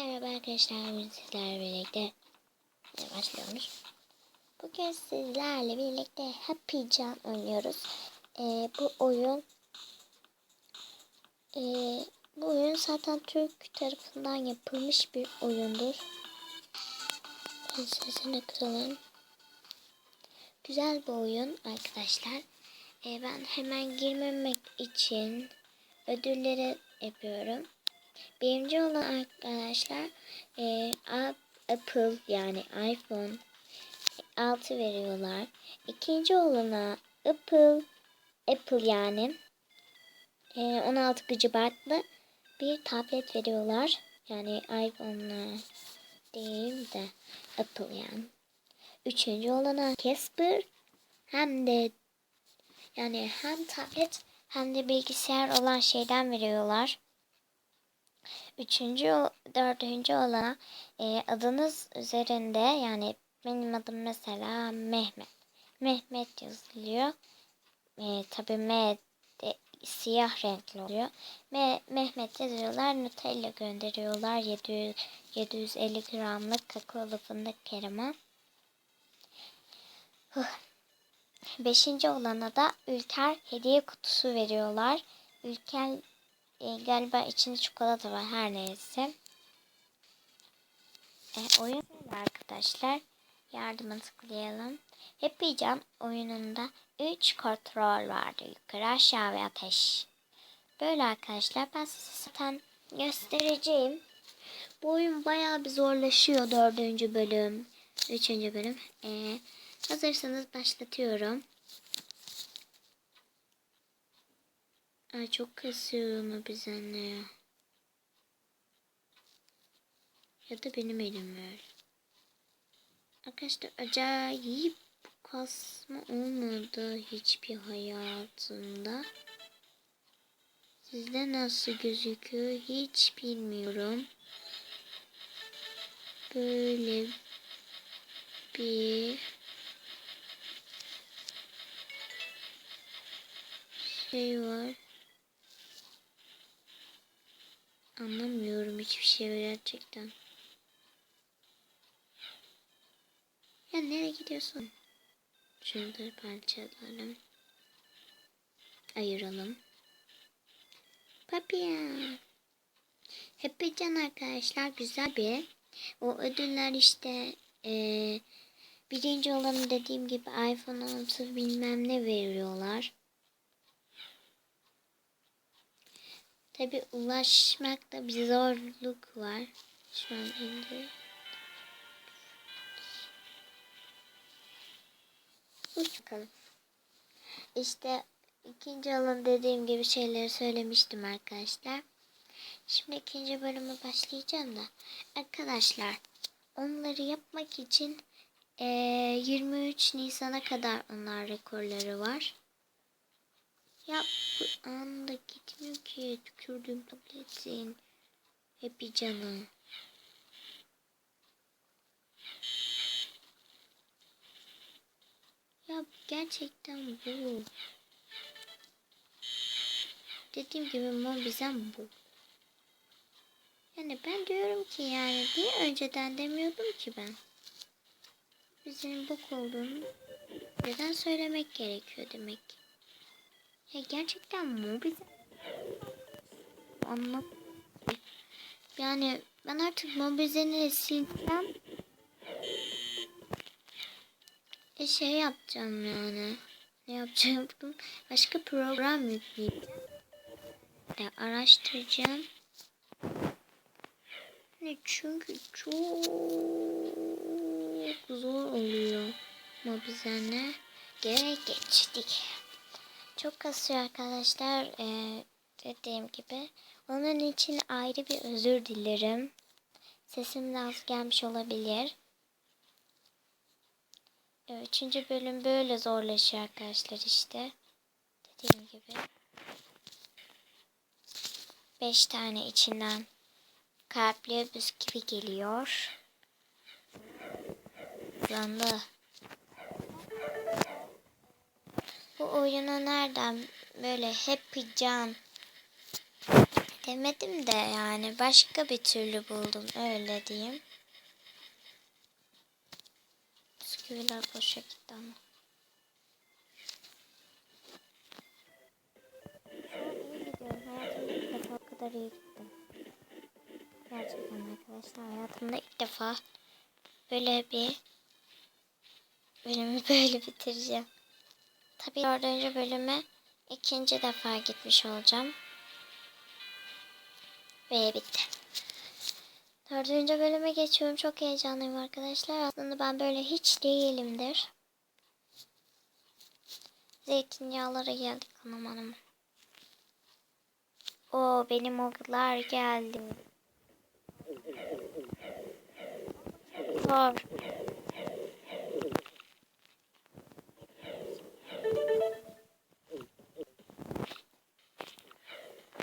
Merhaba arkadaşlar, bugün sizlerle birlikte başlıyoruz. Bugün sizlerle birlikte Happy Jam oynuyoruz. E, bu oyun e, bu oyun zaten Türk tarafından yapılmış bir oyundur. Sesini kıralım. Güzel bir oyun arkadaşlar. E, ben hemen girmemek için ödülleri yapıyorum. Birinci olan arkadaşlar e, Apple yani iPhone 6 veriyorlar. İkinci olana Apple Apple yani e, 16 GB'lı bir tablet veriyorlar. Yani iPhone'la değil de Apple yani. Üçüncü olana Casper hem de yani hem tablet hem de bilgisayar olan şeyden veriyorlar. Üçüncü, dördüncü olana e, adınız üzerinde yani benim adım mesela Mehmet. Mehmet yazılıyor. E, Tabi M de siyah renkli oluyor. Me, Mehmet yazıyorlar. Nutella gönderiyorlar. 700, 750 gramlık kakaolu fındık kerema. Huh. Beşinci olana da Ülker hediye kutusu veriyorlar. Ülker e, galiba içinde çikolata var her neyse. E, oyun arkadaşlar. Yardıma tıklayalım. Happy Jam oyununda 3 kontrol vardı. Yukarı aşağı ve ateş. Böyle arkadaşlar ben size zaten göstereceğim. Bu oyun bayağı bir zorlaşıyor. Dördüncü bölüm. Üçüncü bölüm. E, hazırsanız başlatıyorum. Ay çok kasıyor ama biz anne ya. Ya da benim elim öyle. Arkadaşlar acayip kasma olmadı hiçbir hayatımda. Sizde nasıl gözüküyor hiç bilmiyorum. Böyle bir şey var. Anlamıyorum hiçbir şey gerçekten. Ya nereye gidiyorsun? Şunları parçalayalım. Ayıralım. Papya. Happy Can arkadaşlar güzel bir. O ödüller işte ee, birinci olanı dediğim gibi iPhone 6 bilmem ne veriyorlar. Tabi ulaşmakta bir zorluk var. Şu an indi. Uç bakalım. İşte ikinci alan dediğim gibi şeyleri söylemiştim arkadaşlar. Şimdi ikinci bölüme başlayacağım da. Arkadaşlar onları yapmak için e, 23 Nisan'a kadar onlar rekorları var. Ya bu anda gitmiyor ki. Tükürdüğüm tabletin. Hep canım. Ya gerçekten bu. Dediğim gibi mobizem bu. Yani ben diyorum ki yani niye önceden demiyordum ki ben. Bizim bok olduğunu neden söylemek gerekiyor demek ki. Ya gerçekten mobize anlat. Yani ben artık mobizeni silsem e şey yapacağım yani. Ne yapacağım? Başka program yükleyeceğim. De araştıracağım. Ne çünkü çok zor oluyor mobizene. Geri geçtik. Çok kasıyor arkadaşlar. Ee, dediğim gibi. Onun için ayrı bir özür dilerim. Sesim de az gelmiş olabilir. Üçüncü bölüm böyle zorlaşıyor arkadaşlar işte. Dediğim gibi. Beş tane içinden kalpli bisküvi geliyor. Zanlı. Bu oyunu nereden böyle Happy Can sevmedim de yani başka bir türlü buldum öyle diyeyim. Bisküviler boşa gitti ama. Kadar iyi gittim. Gerçekten arkadaşlar hayatımda ilk defa böyle bir bölümü böyle bitireceğim. Tabii dördüncü bölüme ikinci defa gitmiş olacağım. Ve bitti. Dördüncü bölüme geçiyorum. Çok heyecanlıyım arkadaşlar. Aslında ben böyle hiç değilimdir. Zeytinyağları geldi kanım hanım. O benim oğullar geldi. Zor.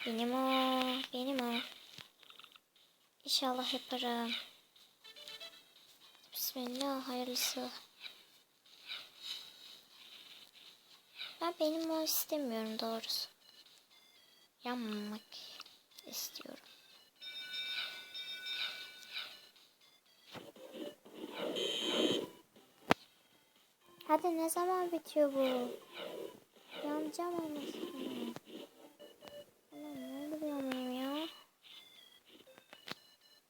Benim o, benim o. İnşallah yaparım. Bismillah hayırlısı. Ben benim o istemiyorum doğrusu. Yanmamak istiyorum. Hadi ne zaman bitiyor bu? Yanacağım anasını. Ulan ne oluyor benim ya?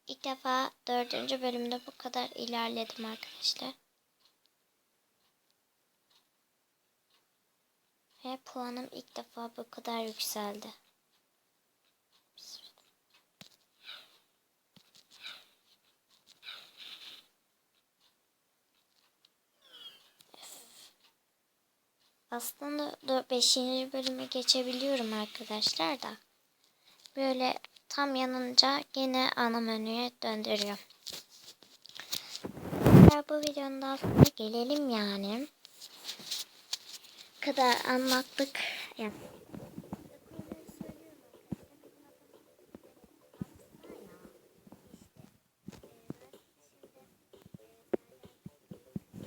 İlk defa dördüncü bölümde bu kadar ilerledim arkadaşlar. Ve puanım ilk defa bu kadar yükseldi. Aslında 5. bölüme geçebiliyorum arkadaşlar da. Böyle tam yanınca gene ana menüye döndürüyor. Bu videonun daha sonuna gelelim yani. Kadar anlattık. Yani.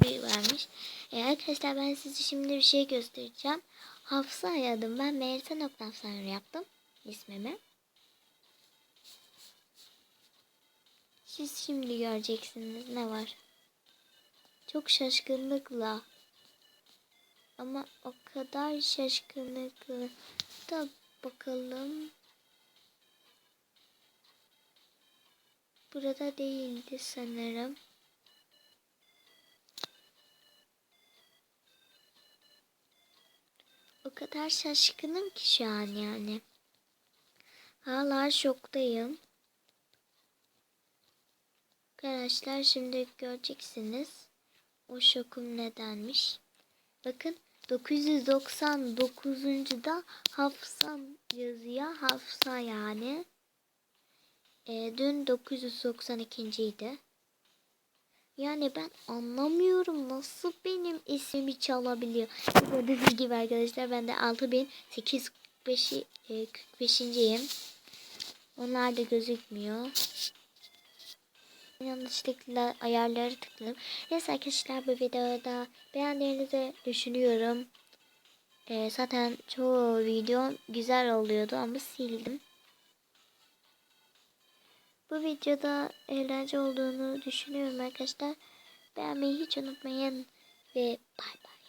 vermiş. E arkadaşlar ben size şimdi bir şey göstereceğim. Hafsa ayadım. Ben Melisa noktam yaptım ismimi. Siz şimdi göreceksiniz ne var. Çok şaşkınlıkla. Ama o kadar şaşkınlıkla da bakalım. Burada değildi sanırım. O kadar şaşkınım ki şu an yani. Hala şoktayım. Arkadaşlar şimdi göreceksiniz. O şokum nedenmiş. Bakın 999. da Hafsam yazıyor. Hafsa yani. E, dün 992. idi. Yani ben anlamıyorum nasıl benim ismimi çalabiliyor. Gördüğünüz gibi arkadaşlar ben de 6845 e, 45'inciyim. Onlar da gözükmüyor. Yanlışlıkla ayarları tıkladım. Neyse arkadaşlar bu videoda beğendiğinizi düşünüyorum. Ee, zaten çoğu video güzel oluyordu ama sildim. Bu videoda eğlence olduğunu düşünüyorum arkadaşlar. Beğenmeyi hiç unutmayın ve bay bay.